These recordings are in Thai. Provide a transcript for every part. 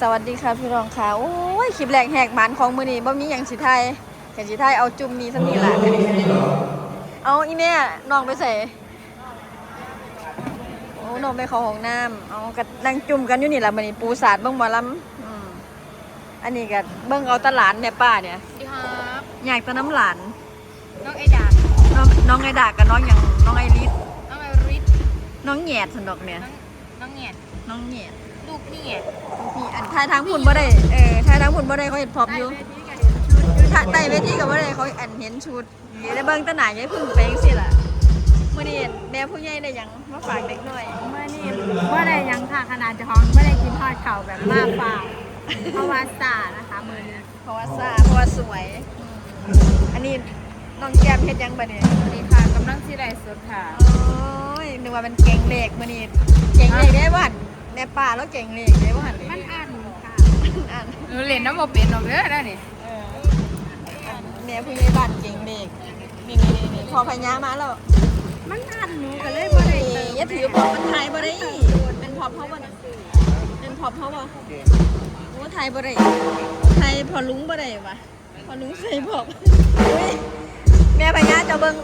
สวัสดีค่ะพี่รองค่ะ โอ้ยคลิปแรกแหกหมันของมือนี้บ่มีหยังสิไทยแค่สิไทยเอาจุ่มนี้สักนี่ล่ะเอาอีแม่น้องไปใส่โอ้น้องไปเข้าห้องน้ำเอากะนั่งจุ่มกันอยู่นี่ล่ะมื้อนี้ปูสาดเบิ่งหมอลำอืมอันนี้ก็เบิ่งเอาแตหลานแม่ป้าเนี่ยสวัสดีครับอยากแตะน้ำหลานน้องไอดาน้องน้องไอดากับน้องหยังน้องไอริสน้องไอริสน้องแหยดสันดอกเนี่ยน้องน้องเงียดน้องแหยด ลูกนี่เงียดพี่อันทายทางพุ่นบ่ได้ เออทายทางพุ่นบ่ได้เขาเห็นพร้อมอยู่ถ้าใต้เวทีกับว่าอะไรเขาอันเห็นชุดนี่ได้เบิ่งแตหนายยังพึ่งเป้งสิล่ะมื่อนี้แม่ผู้ใหญ่ได้หยังมาฝากเด็กหน่อยเมื่อนี่ว่าได้ยังค่ะขนาดจะท้องไม่ได้กินทอดเข่าแบบมากเปล่าเพราะว่าสานะคะมือนี้เพราะว่าซ่าเพราะว่าสวยอืมอันนี้น้องแก้มเฮ็ดหยังบ่เนี่ยสวัสดีค่ะกำลังที่ไรสดค่ะ โอ้ยนึกว่ามันเก่งเลขมื่อนี้เก่งเลขได้บ่หัน แม่ป้าแล้วเก่งเลขได้บ่หันเลยมันอ่านค่ะอ่านหนูเล่นน้ำบ่เป็นหรอกเด้อได้นี่เอออันแม่ผู้ใหญ่บ้านเก่งเลขนี่นี่นี่พอพญามาแล้วมันอ่านหนูก็เลยบ่ได้เอ้เติยมอย่าถือพอมันทายบ่ได้เป็นพอเพราะว่าเป็นพอเพราะว่าโอ้ไทยบ่ได้ไทยพอลุงบ่ได้ปะพอลุงใส่บอกอุ้ยแม่พญาเจะเบิ่ง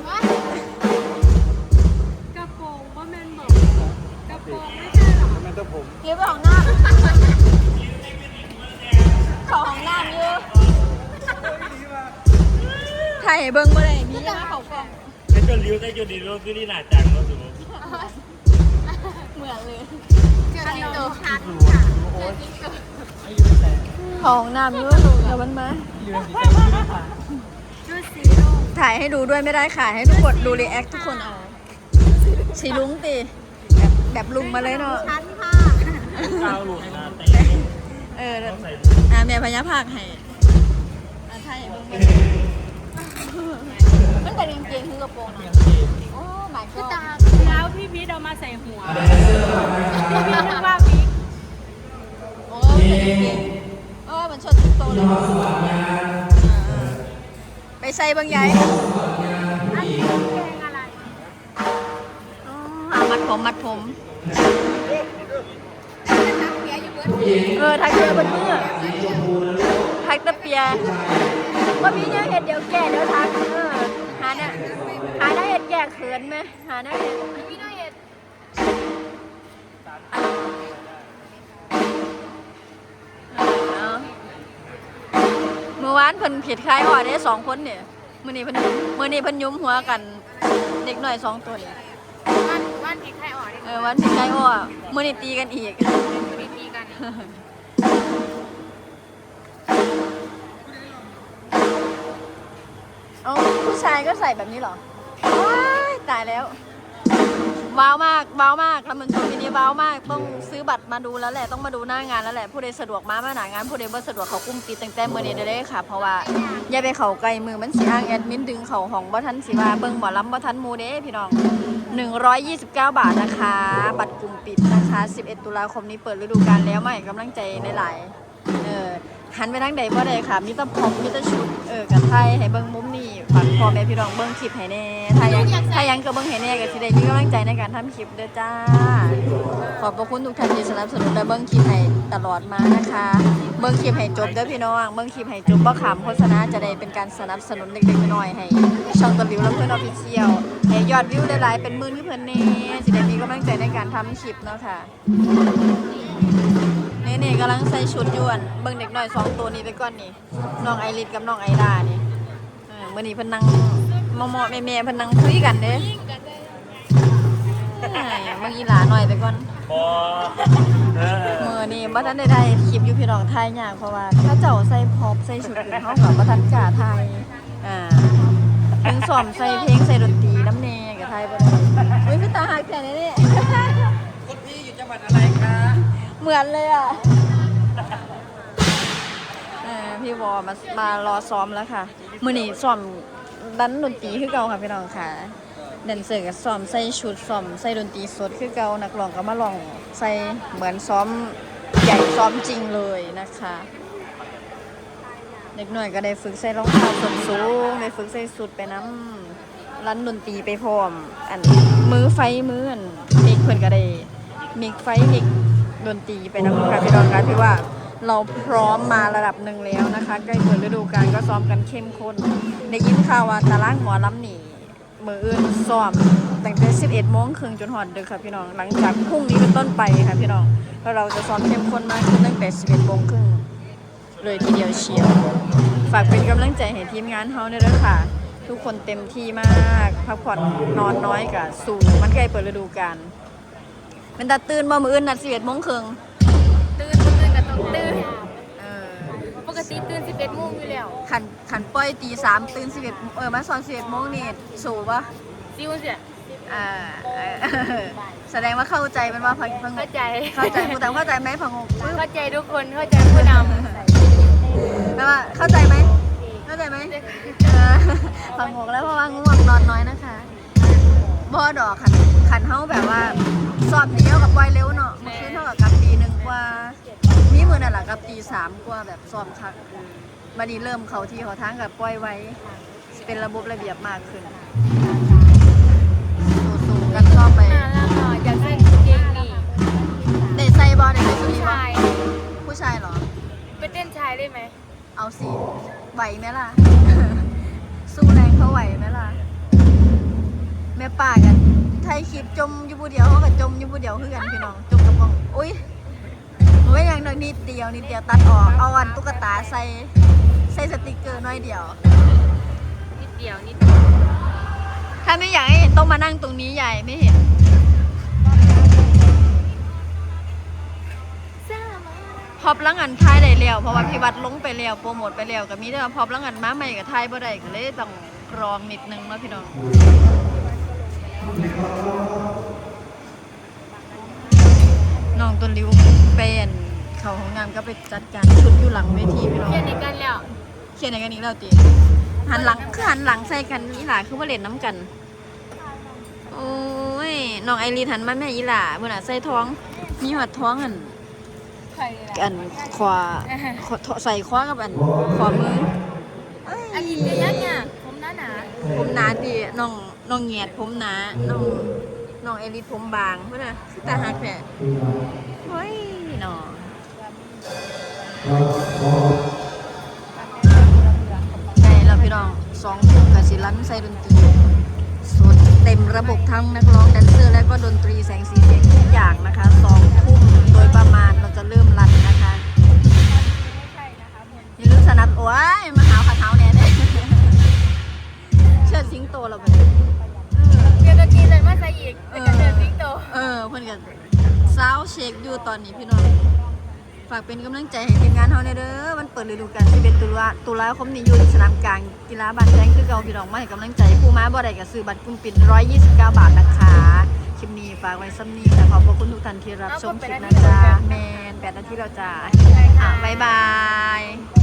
กระโปรงว่าแม่นบอกกระโปรงไม่ ใช่หรอเก็บไว้ของน้ำเขาของน้ำอยู่ไทยเบิ่งบ่ได้มีมาเขากล่องไอ้จนริ้วไอ้จนดีริ้วคือนี่หนาจังแล้วสมมติเหมือนเลยเจอลิงโตชัดค่ะเขาของน้ำอยู่เดี๋ยวมันมาชุดสีลูกถ่ายให้ดูด้วยไม่ได้ค่ะ ให้ทุกคนดูรีแอคทุกคนเอาสีลุงติแบบแบบลุงมาเลยเนาะชัดค่ะ ก้าวหลุดหนาเตะเออต้องใส่อ่าแม่พญาภาคให้อ่าไทยเบิ่งเบิ่งมันเป็นกางเกงคือกระโปรงนะโอ้ my คือ god ตาแล้วพี่พีทเอามาใส่หัวพี่พีทนึกว่าพีทโอ้เป็นกางเกงเออมันชดโตเลยอ่าๆไปใส่เบางใหญ่อันนี้เพลงอะไร อ๋ออ่ามัดผมมัดผม เออทักเปียบนมือทักตะเปียว่ามีเนี่ยเห็ดเดี๋ยวแก่เดี๋ยวทักเออหาเนี่ยหาได้เห็ดแก่เขินไหมหาได้เห็ดพี่น้อยเอ็ดเอาเมื่อวานเพิ่นผิดคล้ายอ่อได้สองคนเนี่ยมื้อนี้เพิ่นมื้อนี้เพิ่นยุมหัวกันเด็กหน่อยสองตัวเนี่ยบ้านบ้านพี่ใครอ่อนนี่เออวันผิดคล้ายอ่อมื้อนี้ตีกันอีกมีตีกัน เอาผู้ชายก็ใส่แบบนี้เหรอว้ายตายแล้ว ว้าวมากว้าวมากแล้วมันชมทีนี้ว้าวมาก ต้องซื้อบัตรมาดูแล้วแหละต้องมาดูหน้างานแล้วแหละผู้ใดสะดวกมามาหนางานผู้ใดบ่สะดวกเขากุ้มปิดตั้งแต่มื้อนี้ได้เลยค่ะ เพราะว่าอย่าไปเข้าใกล้มือมันสิอ้างแอดมินดึงเขาของบ่ทันสิว่าเบิ่งหมอลำบ่ทันมูเด้พี่น้อง 129 บาทนะคะ บัตรกลุ่มปิดนะคะ 11 ตุลาคมนี้เปิดฤดูกาลแล้วมาให้กำลังใจหลายๆเออหันไปทางใดบ่ได้ค่ะมีแต่พร้อมมีแต่ชุด ออกับไทยให้เบิ่งมุมนี้ฝากพ่อแม่พี่น้องเบิ่งคลิปให้แน่ถ้ายังถ้ายังก็เบิ่งให้แน่ก็สิได้มีกำลังใจในการทำคลิปเด้อจ้า ขอบพระคุณทุกท่านที่สนับสนุนและเบิ่งคลิปให้ตลอดมานะคะ เบิ่งคลิปให้จบเด้อพี่น้อง เบิ่งคลิปให้จบบ่ขำโฆษณาจะได้เป็นการสนับสนุนเล็กๆน้อยๆให้ ช่องตะวิวและเพื่อนออฟฟิเชียลให้ยอดวิวหลายๆเป็นหมื่นคือเพิ่นแน่สิได้มีกำลังใจในการทำคลิปเนาะค่ะ นี่นี่กำลังใส่ชุดอยวนเบิ่งเด็กน้อยสองตัวนี้ไปก่อนนี่น้องไอริสกับน้องไอดานี่เออมื่อนี้เพิ่นนั่งมอมอแม่แม่ๆเพิ่นนั่งคุยกันเด้เอ้ยเบิ่งอีหลาหน่อยไปก่อนพอเออมื่อนี้บ่ทันได้ได้คลิปอยู่พี่น้องไทยยากเพราะว่าถ้าเจ้าใส่พร็อปใส่ชุดอื่นเฮาก็บ่ทันกล้าไทยอ่าเพิ่งซ้อมใส่เพลงใส่ดนตรีน้ำแน่ก็ไทยบ่ได้อุ้ยพี่ตาหักแค่นี้นี่คุณพี่อยู่จังหวัดอะไรคะ เหมือนเลยอะพี่วอมามารอซ้อมแล้วค่ะ มือนี้ซ้อมดันดนตรีคือเก่าค่ะพี่น้องค่ะแดนเซอร์ก็ซ้อมใส่ชุดซ้อมใส่ดนตรีสดคือเก่านักร้องก็มาลองใส่เหมือนซ้อมใหญ่ซ้อมจริงเลยนะคะเด็กหน่อยก็ได้ฝึกใส่รองเท้าส้นสูงได้ฝึกใส่สุดไปน้ำรันดนตรีไปพร้อม อันมือไฟมืออันมิกเพิ่นก็ได้มิกไฟมิก ดนตรีไปน้ำค่ะพี่น้องค่ะถือว่าเราพร้อมมาระดับหนึ่งแล้วนะคะ ใกล้เปิดฤดูกาลก็ซ้อมกันเข้มข้นได้ยินข่าวว่าตารางหมอลำหนีมืออื่นซ้อมตั้งแต่ 11โมงครึ่งจนหอดดึกค่ะพี่น้อง หลังจากพรุ่งนี้เป็นต้นไปค่ะพี่น้องแล้วเราจะซ้อมเข้มข้นมากขึ้นตั้งแต่ 11โมงครึ่งเลยทีเดียวเชียว ฝากเป็นกำลังใจให้ทีมงานเฮาด้วยค่ะ ทุกคนเต็มที่มาก พักผ่อนนอนน้อยกับสูงมันใกล้เปิดฤดูกาล เป็นตาตื่นมามืออื่นนัด11โมงครึ่งตื่นตื่นก็ต้องตื่นเออปกติตื่น11โมงอยู่แล้วขันขันปล่อยตีสามตื่นสิบเอ็ดเออมาสอนสิบเอ็ดโมงนี่สูปะซิวเสียอ่าเออแสดงว่าเข้าใจมันว่าพังพังเข้าใจเข้าใจผู้แต่เข้าใจไหมพังงกปึ๊บเข้าใจทุกคนเข้าใจผู้นแปลว่าเข้าใจไหมเข้าใจไหมเออพังงกแล้วเพราะว่าง่วงนอนน้อยนะคะบ่ดอกขันขันเฮาแบบว่า สอบเดียวกับปล่อยเร็วเนาะเมื่อคืนเท่ากับกลับตีหนึ่งกว่ามีมือนั่นแหละกับตีสามกว่าแบบสอบคักบัดนี้เริ่มเขาที่เขาทางกับปล่อยไว้ เป็นระบบระเบียบมากขึ้นสู้ๆกันต่อไปำน่ารักอะอยากใส่กางเกงนี่เดทไซบอลเดทไซสุผู้นีบอชายผู้ชายเหรอ ไปเต้นชายได้ไหม เอาสิไหวไหมล่ะ สู้แรงเขาไหวไหมล่ะแม่ป่ากัน ไทยคลิปจมอยู่ผู้เดียวเขากับจมอยู่ผู้เดียวคือกันพี่น้องจมกับกล้องอุ้ยไม่ยังดอกนิดเดียวนิดเดียวตัดออกเอาอันตุ๊กตาใส่ใส่สติกเกอร์หน้อยเดียว นิดเดียวนิดเดียวถ้าไม่อยากให้เห็นต้องมานั่งตรงนี้ใหญ่ไม่เห็นพอบลังอันท้ายได้แล้วเพราะว่าพี่วัดลงไปแล้วโปรโมทไปแล้วก็มีแต่ว่าพอบลังอันมาใหม่กับท้ายบ่ได้ก็เลยต้องกรองนิดนึงเนาะพี่น้อง น้องต้นริ้วเป็นเขาของงานก็ไปจัดการชุดอยู่หลังเวทีพี่น้องเพี้ยนอีกกันแล้วเขียนอะไรกันอีกแล้วติหันหลังคือหันหลังใส่กันอีหล่าคือว่าเล่นน้ำกัน โอ้ยน้องไอรีนหันมาแม่อีหล่าเมื่อน่ะใส่ท้องมีหัดท้องอันใครล่ะอันขวาขวาใส่ขวากับอันขวามืออันนี้จะยักเนี่ยผม หนาหนาผมหนาดีน้องน้องเหยียดผมหนาน้องน้องเอลิสผมบางเพื่อนน่ะคือตาหักแผลเฮ้ยน้องใช่แล้วพี่น้องสองทุ่มกับสิลันใส่ดนตรีสดเต็มระบบทั้งนักร้องแดนเซอร์และก็ดนตรีแสงสีเสียงทุกอย่างนะคะสองทุ่มโดยประมาณเราจะเริ่มรันนะคะอย่าลืมสนับโอ้ย งโตเราไปเลยเดี๋ยวตะกี้เลยมาใส่อีกเป็นกระเดือนสิงโตเออเพื่อนกันสาวเช็คอยู่ตอนนี้พี่น้องฝากเป็นกำลังใจให้ทีมงานเฮาแน่เด้อมันเปิดฤดูกาล11ตุลาตุลาคมนี้อยู่ที่สนามกลางกีฬาบานแจ้งคือเก่าพี่น้องมาให้กำลังใจผู้ม้าบ่ได้ก็ซื้อบัตรกลุ่มปิด129 บาทนะคะคลิปนี้ฝากไว้ซ้ำนี้แต่ขอบพระคุณทุกท่านที่รับชมคลิปนะจ๊ะแมน8นาทีแล้วจ้าอะบ๊ายบาย